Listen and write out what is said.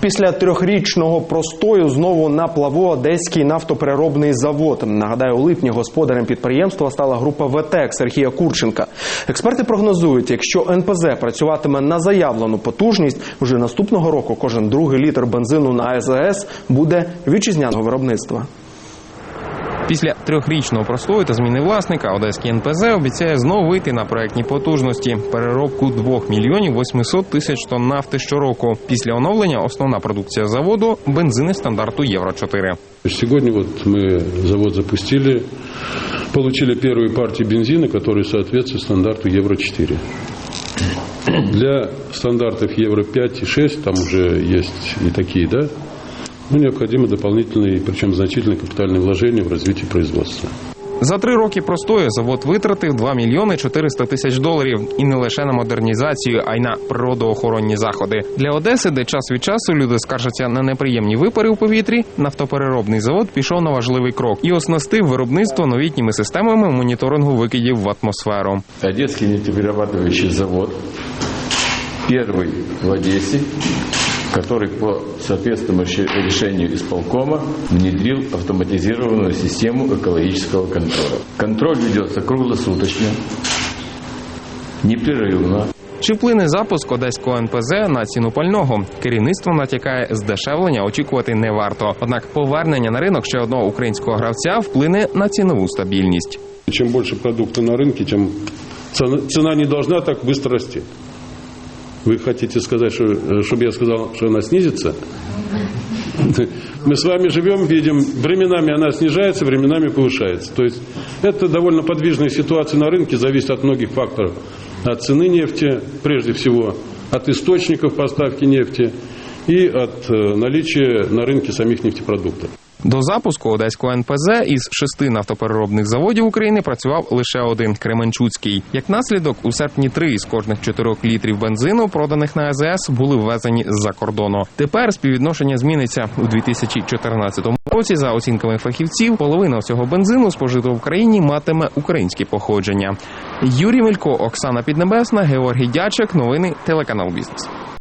Після трьохрічного простою знову на плаву одеський нафтопереробний завод. Нагадаю, у липні господарем підприємства стала група ВТЕК Сергія Курченка. Експерти прогнозують, якщо НПЗ працюватиме на заявлену потужність, вже наступного року кожен другий літр бензину на АЗС буде вітчизняного виробництва. Після трьохрічного простою та зміни власника Одеський НПЗ обіцяє знову вийти на проектні потужності переробку 2 мільйонів 800 тисяч тонн нафти щороку. Після оновлення основна продукція заводу бензини стандарту Євро 4 Сегодня вот мы завод запустили, получили первые партии бензина, которые соответствуют стандарту Евро-4. Для стандартов Евро 5 и 6, там уже есть и такие, да, ну, необходимы дополнительные, причем значительные капитальные вложения в развитие производства. За три роки простою завод витратив 2 мільйони 400 тисяч доларів і не лише на модернізацію, а й на природоохоронні заходи. Для Одеси, де час від часу люди скаржаться на неприємні випари у повітрі, нафтопереробний завод пішов на важливий крок і оснастив виробництво новітніми системами моніторингу викидів в атмосферу. Одесский нефтеперерабатывающий завод, первый в Одессе, который по соответственному ше- решению исполкома внедрил автоматизированную систему экологического контроля. Контроль ведется круглосуточно, непрерывно. Чи вплине запуск одеського НПЗ на ціну пального? Керівництво натякає, здешевлення очікувати не варто. Однак повернення на ринок ще одного українського гравця вплине на цінову стабільність. Чем больше продукта на рынке, тем цена, цена не должна так быстро расти. Вы хотите сказать, что, э, чтобы я сказал, что она снизится? Мы с вами живем, видим, временами она снижается, временами повышается. То есть это довольно подвижная ситуация на рынке, зависит от многих факторов. От цены нефти, прежде всего, от источников поставки нефти и от э, наличия на рынке самих нефтепродуктов. До запуску одеського НПЗ із шести нафтопереробних заводів України працював лише один Кременчуцький. Як наслідок, у серпні три з кожних чотирьох літрів бензину, проданих на АЗС, були ввезені з-за кордону. Тепер співвідношення зміниться у 2014 році. За оцінками фахівців, половина всього бензину спожитого в країні матиме українське походження. Юрій Мелько, Оксана Піднебесна, Георгій Дячик. Новини телеканал Бізнес.